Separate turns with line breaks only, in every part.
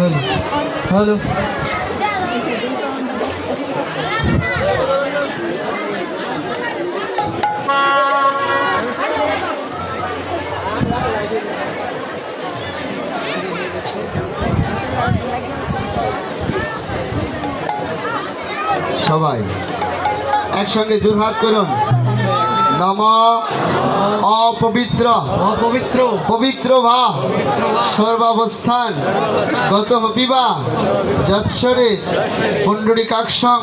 হলো হলো
সবাই একসঙ্গে জোরহাত করুন। নম অপবিত্র।
অপবিত্র।
পবিত্র ভা সর্বাবস্থান। গত হপিবা যৎসরে পুণ্ডরিকাক্ষং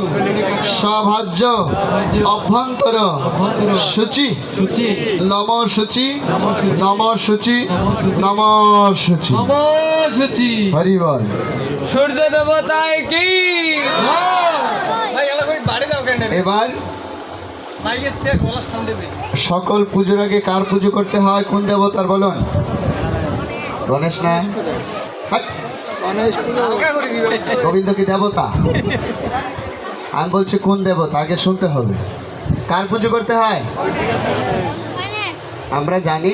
সভাজ্য অভ্যন্তর
সূচি।
নম শুচি নম শুচি নম
সূচি।
হরি বল।
সূর্য দেবতায় কি? ভাই এলা করে বাড়ি দাও কেন?
এবার সকল পুজোর আগে কার পুজো করতে হয়? কোন দেবতার বলুন? গণেশ না? গোবিন্দ কি দেবতা? আমি বলছি কোন দেবতা? আগে শুনতে হবে। কার পুজো করতে হয়? আমরা জানি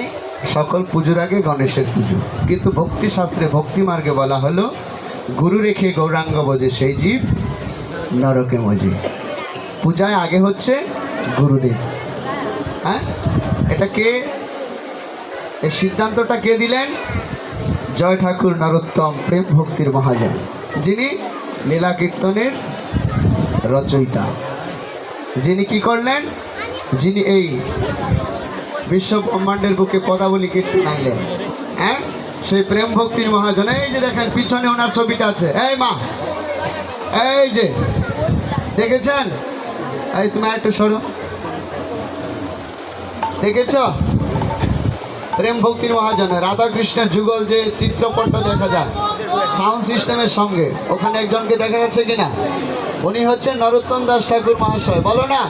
সকল পুজোর আগে গণেশের পুজো। কিন্তু ভক্তি শাস্ত্রে ভক্তি মার্গে বলা হলো গুরু রেখে গৌরাঙ্গ বোঝে সেই জীব নরকে মজে। পূজায় আগে হচ্ছে গুরুদেব। হ্যাঁ? এটা কে? এই সিদ্ধান্তটা কে দিলেন? জয় ঠাকুর নরোত্তম প্রেম ভক্তির মহাজন, যিনি লীলা কীর্তনের রচয়িতা। যিনি কি করলেন? যিনি এই বিশ্ব ব্রহ্মাণ্ডের বুকে পদাবলী কীর্তন আনলেন হ্যাঁ? সেই প্রেম ভক্তির মহাজন, এই যে দেখেন, পিছনে ওনার ছবিটা আছে। এই মা, এই যে, দেখেছেন? এই তুমি আর একটু সরো। দেখেছ? প্রেম ভক্তির মহাজন রাধা কৃষ্ণের যুগল যে চিত্রপটটা দেখা যায় সাউন্ড সিস্টেমের সঙ্গে, ওখানে একজনকে দেখা যাচ্ছে কিনা? উনি হচ্ছেন নরোত্তম দাস ঠাকুর মহাশয়। বলো না,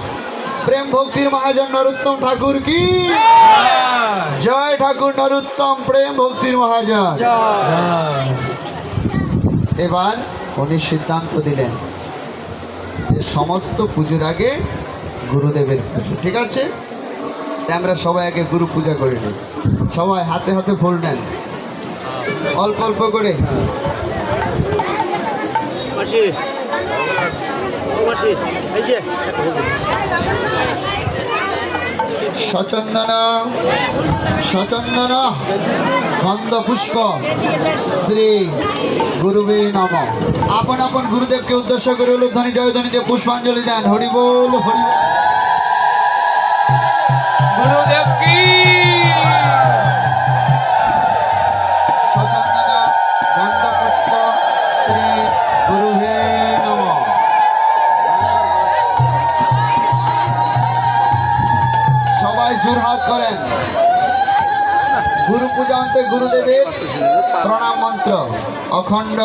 প্রেম ভক্তির মহাজন নরোত্তম ঠাকুর কি? জয় ঠাকুর নরোত্তম, প্রেম ভক্তির মহাজন। এবার উনি সিদ্ধান্ত দিলেন যে সমস্ত পুজোর আগে গুরুদেবের পুজো, ঠিক আছে? তাই আমরা সবাই আগে গুরু পূজা করে নিই। সবাই হাতে হাতে ফুল নেন। অল্প অল্প করে। সচন্দন সচন্দন পুষ্প শ্রী গুরুবে নম। আপন আপন গুরুদেবকে উদ্দেশ্য করে উলুধ্বনি জয়ধ্বনিতে পুষ্পাঞ্জলি দেন। হরি বল হরি সবাই জোরহাত করেন। গুরু পূজা অন্তে গুরুদেবের প্রণাম মন্ত্র। অখণ্ড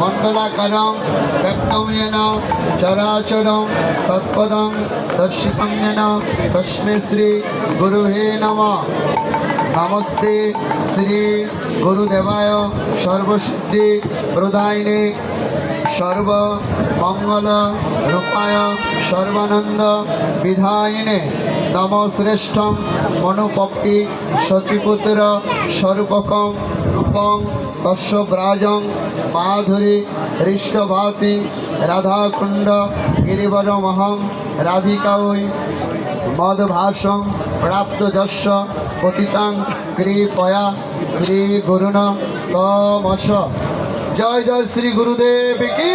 মণ্ডলাকারং ব্যক্তম্যেন চরাচরং তৎপদং দর্শিতং যেন তস্মে শ্রী গুরুহে নম। নমস্তে শ্রী গুরুদেবায় সর্বসিদ্ধি প্রদায়িনে সর্ব মঙ্গল রূপায় সর্বানন্দ বিধায়িনে নম শ্রেষ্ঠম মনুপপ্পি শচিপুত্র স্বরূপকম রূপং তস্য মাধুরী হৃষ্টভাতি রাধাকুণ্ড গিরিবরমহং রাধিকাঐ মদভাসং প্রাপ্ত যশ পতিতাং কৃপয়া শ্রী গুরুণ তমস। জয় জয় শ্রী গুরুদেব কি?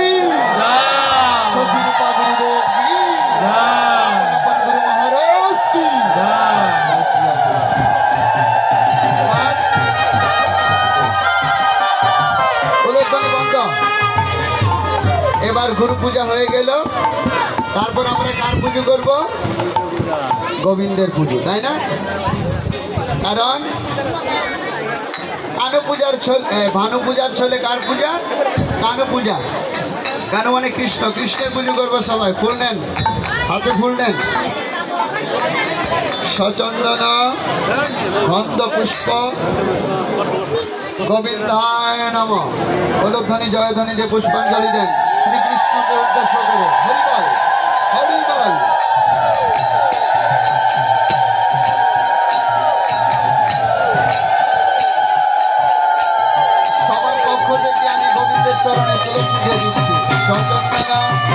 গুরুদেব কি? গুরু মহারাজ কি? আর উলুধ্বনি বন্ধ। এবার গুরু পূজা হয়ে গেল। তারপর আমরা কার পুজো করব? গোবিন্দের পুজো, তাই না? কারণ কানু পূজার ছল ভানু পূজার ছলে কার পূজা? কানু পূজা। কানু মানে কৃষ্ণ, কৃষ্ণের পুজো করব সবাই। ফুল নেন, হাতে ফুল নেন। সচন্দন গন্ধ পুষ্প গোবিন্দায় নম। ওলধ্বনি জয়ধ্বনি দিয়ে পুষ্পাঞ্জলি দেন। শ্রীকৃষ্ণকে উদ্দেশ্য করে। হরিবল।